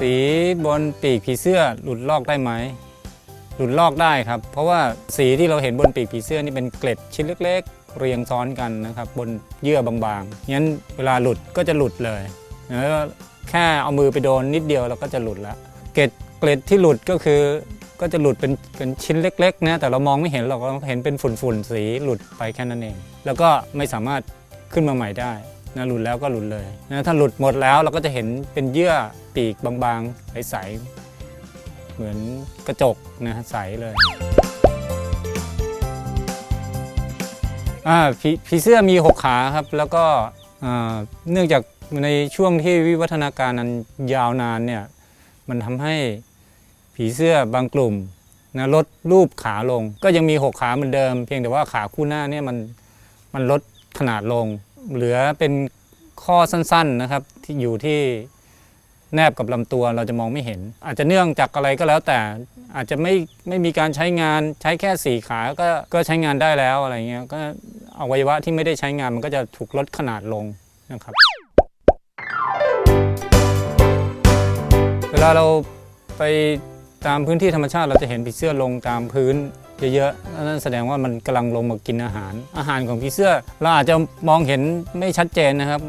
สีบนปีกผีเสื้อหลุดลอกได้ไหม หลุดลอกได้ครับ เพราะว่าสีที่เราเห็นบนปีกผีเสื้อนี่เป็นเกล็ดชิ้นเล็ก ๆ เรียงซ้อนกันนะครับ บนเยื่อบางๆงั้นเวลาหลุดก็จะหลุดเลยแล้วแค่เอามือไปโดนนิดเดียวเราก็จะหลุดละเกล็ดเกล็ดที่หลุดก็คือก็จะหลุดเป็นเป็นชิ้นเล็กๆนะแต่เรามองไม่เห็นเราก็เห็นเป็นฝุ่นๆสีหลุดไปแค่นั้นเอง แล้วก็ไม่สามารถขึ้นมาใหม่ได้ นะหลุดแล้วก็หลุดเลยนะถ้าหลุดหมดแล้วเราก็จะเห็นเป็นเยื่อปีกบางๆ ใสๆ เหมือนกระจกนะใสเลยอ่าผีผีเสื้อมีหกขาครับ แล้วก็เนื่องจากในช่วงที่วิวัฒนาการนั้นยาวนานเนี่ยมันทำให้ผีเสื้อบางกลุ่มนะลดรูปขาลง ก็ยังมี 6 ขาเหมือนเดิม เพียงแต่ว่าขาคู่หน้าเนี่ยมันมันลดขนาดลง เหลือเป็นข้อสั้นๆนะครับที่อยู่ที่แนบกับลำตัวเราจะมองไม่เห็น อาจจะเนื่องจากอะไรก็แล้วแต่อาจจะไม่ไม่มีการใช้งานใช้แค่สี่ขาก็ก็ใช้งานได้แล้วอะไรเงี้ยก็อวัยวะที่ไม่ได้ใช้งานมันก็จะถูกลดขนาดลงนะครับ เวลาเราไปตามพื้นที่ธรรมชาติเราจะเห็นผีเสื้อลงตามพื้น เยอะๆนั่นแสดงว่ามันกำลังลงมากินอาหาร อาหารของผีเสื้อเราอาจจะมองเห็นไม่ชัดเจนนะครับ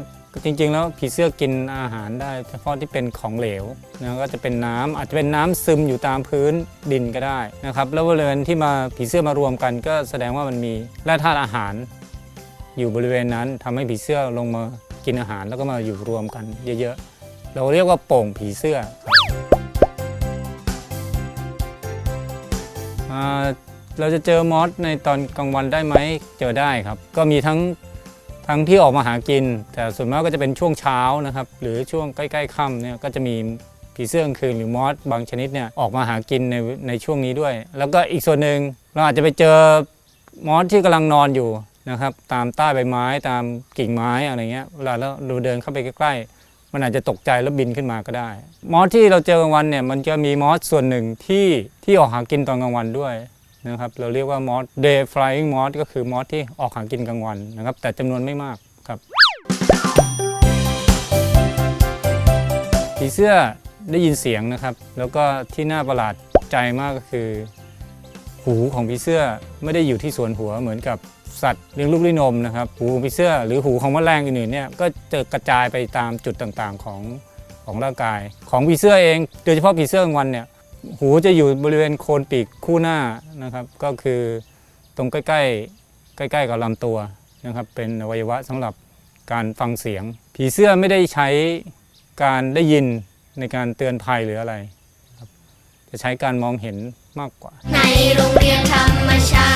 จริงๆ แล้วผีเสื้อกินอาหารได้เฉพาะที่เป็นของเหลวนะก็จะเป็นน้ำอาจจะเป็นน้ำซึมอยู่ตามพื้นดินก็ได้นะครับ แล้วบริเวณที่มาผีเสื้อมารวมกันก็แสดงว่ามันมีแร่ธาตุอาหาร อยู่บริเวณนั้นทำให้ผีเสื้อลงมากินอาหารแล้วก็มาอยู่รวมกันเยอะๆ เราเรียกว่าโป่งผีเสื้ออ เราจะเจอมอสในตอนกลางวันได้ไหมเจอได้ครับ ก็มีทั้งทั้งที่ออกมาหากิน แต่ส่วนมากก็จะเป็นช่วงเช้านะครับ หรือช่วงใกล้ๆค่ำเนี่ยก็จะมีผีเสื้อกลางคืนหรือมอสบางชนิดเนี่ยออกมาหากินในในช่วงนี้ด้วย แล้วก็อีกส่วนหนึ่งเราอาจจะไปเจอมอสที่กำลังนอนอยู่นะครับตามใต้ใบไม้ตามกิ่งไม้อะไรเงี้ยเวลาเราเดินเข้าไปใกล้ๆ มันอาจจะตกใจแล้วบินขึ้นมาก็ได้ มอสที่เราเจอกลางวันเนี่ยมันจะมีมอสส่วนหนึ่งที่ที่ออกหากินตอนกลางวันด้วย นะครับ เราเรียกว่ามอส day flying moth ก็คือมอสที่ออกหากินกลางวันนะครับ แต่จำนวนไม่มากครับผีเสื้อได้ยินเสียงนะครับ แล้วก็ที่น่าประหลาดใจมากก็คือ หูของผีเสื้อไม่ได้อยู่ที่ส่วนหัวเหมือนกับสัตว์เลี้ยงลูกด้วยนมนะครับ หูของผีเสื้อหรือหูของแมลงอื่นๆเนี่ยก็จะกระจายไปตามจุดต่างๆของของร่างกาย ของผีเสื้อเอง โดยเฉพาะผีเสื้อกลางวันเนี่ย หูจะอยู่บริเวณโคนปีกคู่หน้านะครับ ก็คือตรงใกล้ๆใกล้ๆกับลำตัวนะครับ เป็นอวัยวะสำหรับการฟังเสียง ผีเสื้อไม่ได้ใช้การได้ยินในการเตือนภัยหรืออะไรจะใช้การมองเห็นมากกว่า ในโรงเรียนธรรมชา